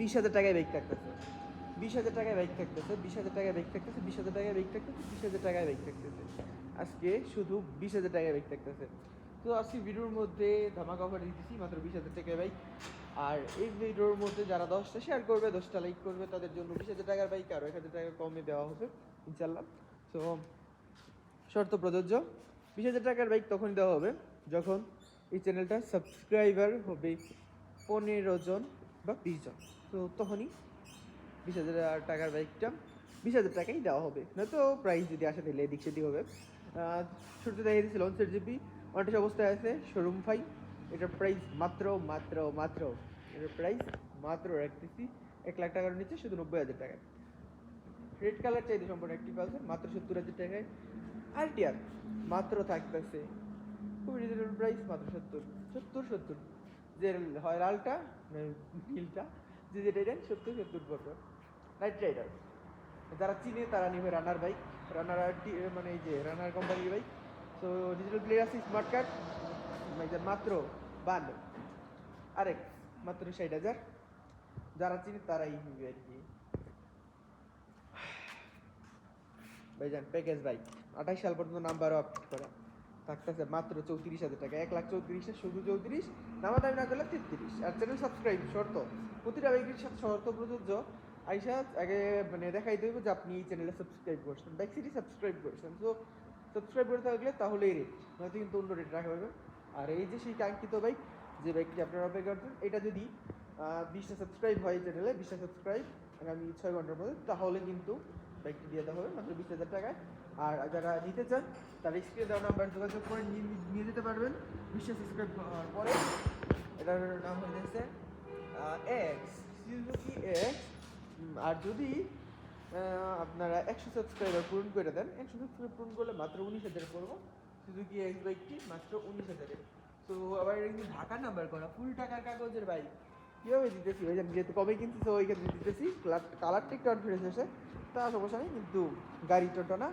বিশ হাজার টাকায় বাইক থাকতেছে। বিশ হাজার টাকায় বাইক থাকতেছে, বিশ হাজার টাকায় বাইক থাকতেছে, বিশ হাজার টাকায় বাইক থাকতেছে, বিশ হাজার টাকায় বাইক থাকতেছে। আজকে শুধু বিশ হাজার টাকায় বাইক থাকতেছে। তো আজকে ভিডিওর মধ্যে ধামাকা অফার দিতেছি, মাত্র বিশ হাজার টাকায় বাইক আর এই ভিডিওর মধ্যে যারা দশটা শেয়ার করবে, দশটা লাইক করবে, তাদের জন্য বিশ হাজার টাকার বাইক আর এক হাজার টাকা কমে দেওয়া হবে ইনশাল্লাহ তো শর্ত প্রযোজ্য, বিশ হাজার টাকার বাইক তখন দেওয়া হবে যখন এই চ্যানেলটা সাবস্ক্রাইবার হবে পনেরো জন বা বিশ জন। তো তখনই বিশ হাজার টাকার বাইকটা, বিশ হাজার টাকাই দেওয়া হবে। নয়তো প্রাইস যদি আসে তাহলে এদিক সেদিক হবে। শুরুতে দেখিয়ে দিয়েছিল লঞ্চের জিপি অনটেস অবস্থায় আছে শোরুম ফাই এটার প্রাইস মাত্র মাত্র মাত্র, এটার প্রাইস মাত্র রাখতেছি এক লাখ টাকার নিচে, শুধু নব্বই হাজার টাকায়। রেড কালার চাইতে সম্পূর্ণ একটি পালসার মাত্র সত্তর হাজার টাকায়। আর টিয়ার মাত্র থাকতেছে। খুবই রিজনেবল প্রাইস মাত্র সত্তর সত্তর সত্তর। যে হয় লালটা নয় নীলটা, যে যেটা নেন সত্তর সত্তর পড়বে নাইট রাইডার যারা চিনে তারা নিবে রানার বাইক রানার মানে এই যে রানার কোম্পানির বাইক তো ডিজিটাল প্লেয়ার আছে স্মার্ট কার্ড মাত্র বান্ন। আরেক, মাত্র ষাট হাজার। যারা চিনে তারাই নিবে আর কি। ভাইজান প্যাকেজ বাইক আঠাশ সাল পর্যন্ত নাম্বারও আপডেট করা। থাকতেছে মাত্র চৌত্রিশ হাজার টাকা, এক লাখ চৌত্রিশে শুধু চৌত্রিশ নামা দামি না করলে তেত্রিশ। আর চ্যানেল সাবস্ক্রাইব শর্ত, প্রতিটা বাইকের সাথে শর্ত প্রযোজ্য। আইসা আগে মানে দেখাই দেবো যে আপনি এই চ্যানেলে সাবস্ক্রাইব করছেন বাইক সিটি সাবস্ক্রাইব করছেন। তো সাবস্ক্রাইব করে থাকলে তাহলেই রেট নয়তো কিন্তু অন্য রেট রাখা হবে আর এই যে সেই কাঙ্ক্ষিত বাইক যে বাইকটি আপনারা অপেক্ষা করছেন, এটা যদি বিশটা সাবস্ক্রাইব হয় চ্যানেলে বিশটা সাবস্ক্রাইব আগামী ছয় ঘণ্টার মধ্যে, তাহলে কিন্তু বাইকটি দিয়ে দেওয়া হবে, মাত্র বিশ হাজার টাকায়। আর যারা নিতে চান, তারা স্ক্রিনে দেওয়া নাম্বার যোগাযোগ করে নিয়ে যেতে পারবেন। বিশটা সাবস্ক্রাইব পরে। এটার নাম হয়ে যাচ্ছে এক্স সুজুকি এক্স আর যদি আপনারা একশো সাবস্ক্রাইবার পূরণ করে দেন, একশো সাবস্ক্রাইব পূরণ করলে মাত্র উনিশ হাজারে পড়ব। সুজুকি এক্স বাইকটি মাত্র উনিশ হাজারে। তো আবার এটা কিন্তু ঢাকার নাম্বার করা ফুল টাকার কাগজের বাইক কীভাবে দিতেছি ওই যেহেতু কবে কিনছি তো ওই ক্ষেত্রে দিতেছি কালারটা একটু আনফ্রেশ এসে তা সমস্যা নেই, কিন্তু গাড়ি টোটো না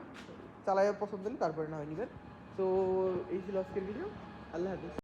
চালায় পছন্দ হলে তারপরে না হয় নেবেন। তো এই ছিল আজকের ভিডিও আল্লাহ হাফিজ।